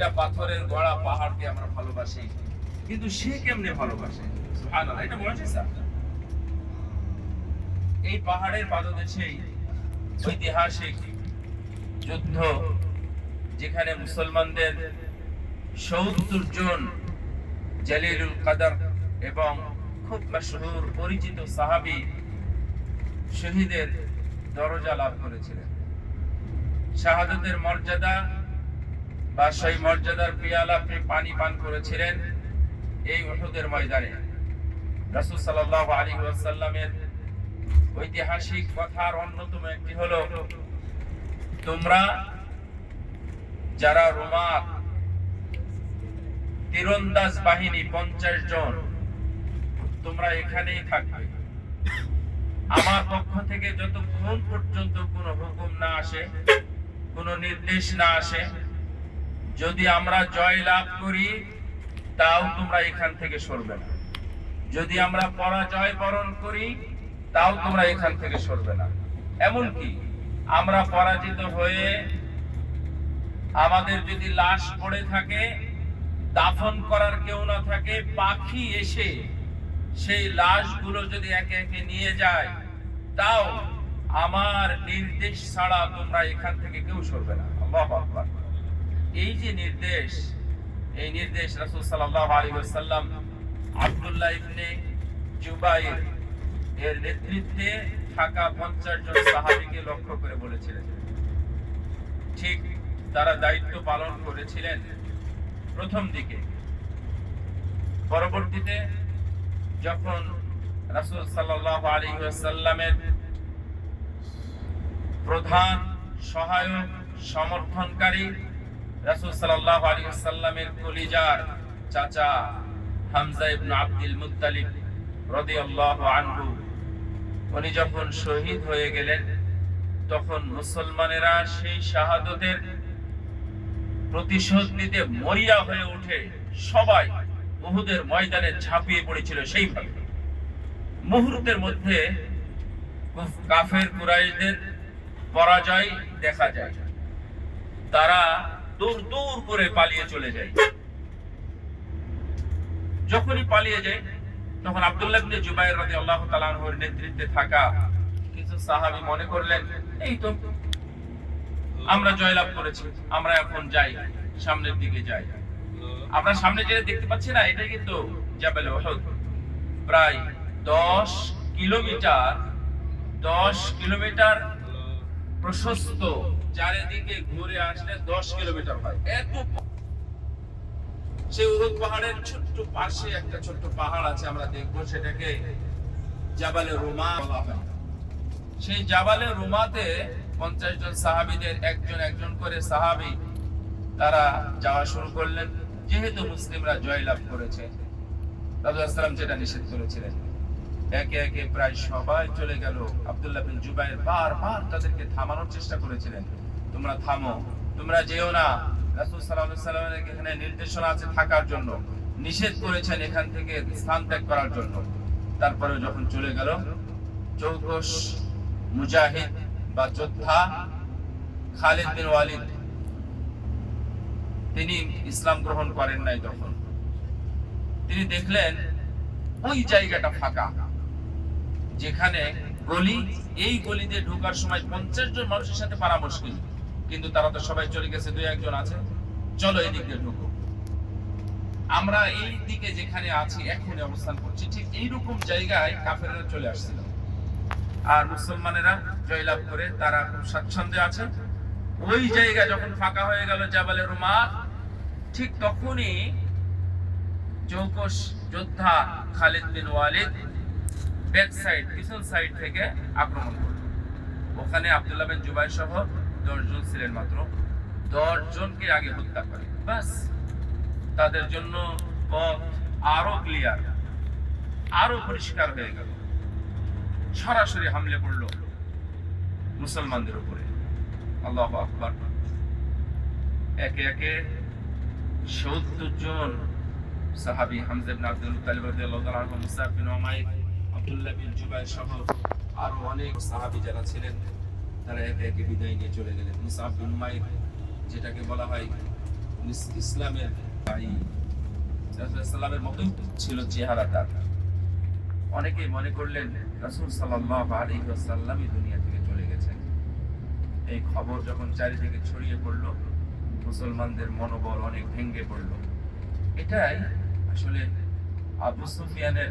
একটা পাথরের গড়া পাহাড়কে আমরা ভালোবাসি। কিন্তু সে কেমনে ভালোবাসে? এটা স্যার এই পাহাড়ের পাদদেশেই ঐতিহাসিক যুদ্ধ, যেখানে মুসলমানদের সত্তর জন জালিলুল কাদার এবং খুব মশহুর পরিচিত সাহাবী শহীদের দরজা লাভ করেছিলেন। শাহাদতের মর্যাদা বা সেই মর্যাদার পিয়ালা আপনি পানি পান করেছিলেন এই উহুদের ময়দানে। ওয়াসাল্লামের ঐতিহাসিক কথার অন্যতম একটি হলো, তোমরা যারা তীরন্দাজ বাহিনী পঞ্চাশ জন, তোমরা এখানেই থাকবে। আমার পক্ষ থেকে যতক্ষণ পর্যন্ত কোনো হুকুম না আসে, কোনো নির্দেশ না আসে যদি আমরা জয় লাভ করি, তাও তোমরা এখান থেকে সরবে না। যদি আমরা পরাজয় বরণ করি, তাও তোমরা এখান থেকে সরবে না। এমনকি আমরা পরাজিত হয়ে আমাদের যদি লাশ পড়ে থাকে, দাফন করার কেউ না থাকে, পাখি এসে সেই লাশগুলো যদি একে একে নিয়ে যায়, তাও আমার নির্দেশ ছাড়া তোমরা এখান থেকে কেউ সরবে না। আকবার। এই যে নির্দেশ, এই নির্দেশ রাসূল সাল্লাল্লাহু আলাইহি ওয়াসাল্লাম আব্দুল্লাহ ইবনে জুবাইর এর নেতৃত্বে থাকা 50 জন সাহাবীকে লক্ষ্য করে বলেছিলেন। ঠিক তারা দায়িত্ব পালন করেছিলেন প্রথম দিকে। পরবর্তীতে যখন রাসূল সাল্লাল্লাহু আলাইহি ওয়াসাল্লামের প্রধান সহায়ক, সমর্থনকারী রাসূল সাল্লাল্লাহু আলাইহি ওয়াসাল্লামের কলিজার চাচা হামজা ইবনে আব্দুল রাদিয়াল্লাহু আনহু, উনি যখন শহীদ হয়ে গেলেন, তখন মুসলমানেরা সেই শাহাদতের প্রতিশোধ নিতে মরিয়া হয়ে সবাই উহুদের ময়দানে ঝাঁপিয়ে পড়েছিল সেইভাবে। মুহূর্তের মধ্যে কাফের পরাজয় দেখা যায়। তারা দূর দূর করে পালিয়ে চলে যায়। যখনই পালিয়ে যায়, তখন আব্দুল্লাহ ইবনে জুবাইর রাদিয়াল্লাহু তাআলা আনহুর নেতৃত্বে থাকা কিছু সাহাবী মনে করলেন, এই তো আমরা জয়লাভ করেছি, আমরা এখন যাই, সামনের দিকে যাই। আমরা সামনে যেটা দেখতে পাচ্ছি না, এটাই কিন্তু জাবেল ওহদ প্রায় দশ কিলোমিটার দশ কিলোমিটার প্রশস্ত চারিদিকে ঘুরে আসলে দশ কিলোমিটার হয়। এত সেই উহুদ পাহাড়ের ছোট্ট পাশে একটা ছোট্ট পাহাড় আছে, আমরা দেখব সেটাকে জাবালে রোমা বলা হয়। সেই জাবালে রোমাতে পঞ্চাশ জন সাহাবিদের একজন একজন করে সাহাবি তারা যাওয়া শুরু করলেন। যেহেতু মুসলিমরা জয়লাভ করেছে রাজু যেটা নিষেধ করেছিলেন। একে একে প্রায় সবাই চলে গেল। আব্দুল্লাহ বিন জুবাইর বারবার তাদেরকে থামানোর চেষ্টা করেছিলেন। তোমরা থামো, তোমরা যেও না। রাসূল আলাইহি সাল্লামের এখানে নির্দেশনা আছে থাকার জন্য। নিষেধ করেছেন এখান থেকে স্থান ত্যাগ করার জন্য। তারপরে যখন চলে গেল, চৌকস, মুজাহিদ বা যোদ্ধা খালিদ বিন ওয়ালিদ, তিনি ইসলাম গ্রহণ করেন নাই তখন। তিনি দেখলেন, ওই জায়গাটা ফাঁকা। যেখানে গলি, এই গলিতে ঢোকার সময় পঞ্চাশ জন মানুষের সাথে পারা মুশকিল কিন্তু তারা তো সবাই চলে গেছে, দুই একজন আছে। চলো এই দিক ঢুকো। আমরা এই দিকে যেখানে আছি এখন অবস্থান করছি। ঠিক এইরকম জায়গায় কাফেররা চলে আসছিল। আর মুসলমানেরা জয়লাভ করে তারা খুব স্বাচ্ছন্দ্যে আছে। ওই জায়গা যখন ফাঁকা হয়ে গেল জাবালে রুমা, ঠিক তখনই চৌকস যোদ্ধা Khalid bin Walid back side, পিছন সাইড থেকে আক্রমণ করল। ওখানে আব্দুল্লাহ বিন সহ দশজন ছিলেন মাত্র। দশ জনকে আগে হত্যা করে। বাস। তাদের জন্য পথ আরও ক্লিয়ার আরও পরিষ্কার হয়ে গেল। সরাসরি হামলে পড়ল মুসলমানদের উপরে। আল্লাহ আকবার। একে একে সত্তর জন সাহাবি, হামজা ইবনে আব্দুল মুত্তালিব রাদিয়াল্লাহু মুসা বিন সহ আরও অনেক সাহাবি যারা ছিলেন, তারা একে একে বিদায় নিয়ে চলে গেলেন। মুসা বিন যেটাকে বলা হয় ইসলামের ইসলামের মতোই ছিল মনে করলেন, রাসূল সাল্লাল্লাহু আলাইহি ওয়াসাল্লামই দুনিয়া থেকে চলে গেছেন। এই খবর যখন চারিদিকে ছড়িয়ে পড়ল, মুসলমানদের মনোবল অনেক ভেঙে পড়ল। এটাই আসলে আবু সুফিয়ানের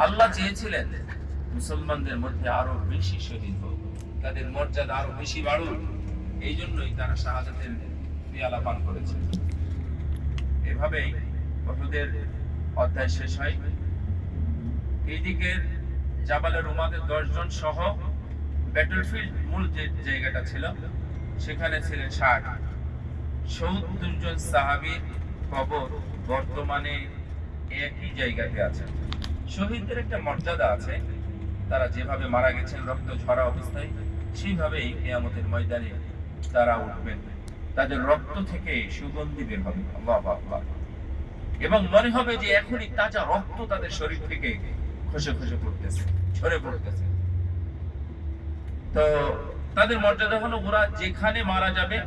আল্লাহ চেয়েছিলেন মুসলমানদের মধ্যে আরও বেশি শহীদ হোক, তাদের মর্যাদা আরও বেশি বাড়ুক এই জন্যই তারা শাহাদাতের পেয়ালা পান করেছে। এভাবেই ওহুদের অধ্যায় শেষ হয়। এইদিকে জাবালের রুমাদের দশজন সহ ব্যাটলফিল্ড মূল যে জায়গাটা ছিল, সেখানে ছিলেন ষাট। সত্তর জন সাহাবীর কবর বর্তমানে একই জায়গাতে আছে। শহীদদের একটা মর্যাদা আছে। তারা যেভাবে মারা গেছেন, রক্ত ঝরা অবস্থায়, সেইভাবেই কেয়ামতের ময়দানে তারা উঠবেন। তাদের রক্ত থেকে সুগন্ধি বের হবে। এবং মনে হবে যে এখনই তাজা রক্ত তাদের শরীর থেকে খসে খসে পড়তেছে, ঝরে পড়তেছে। তো তাদের মর্যাদা হলো ওরা যেখানে মারা যাবে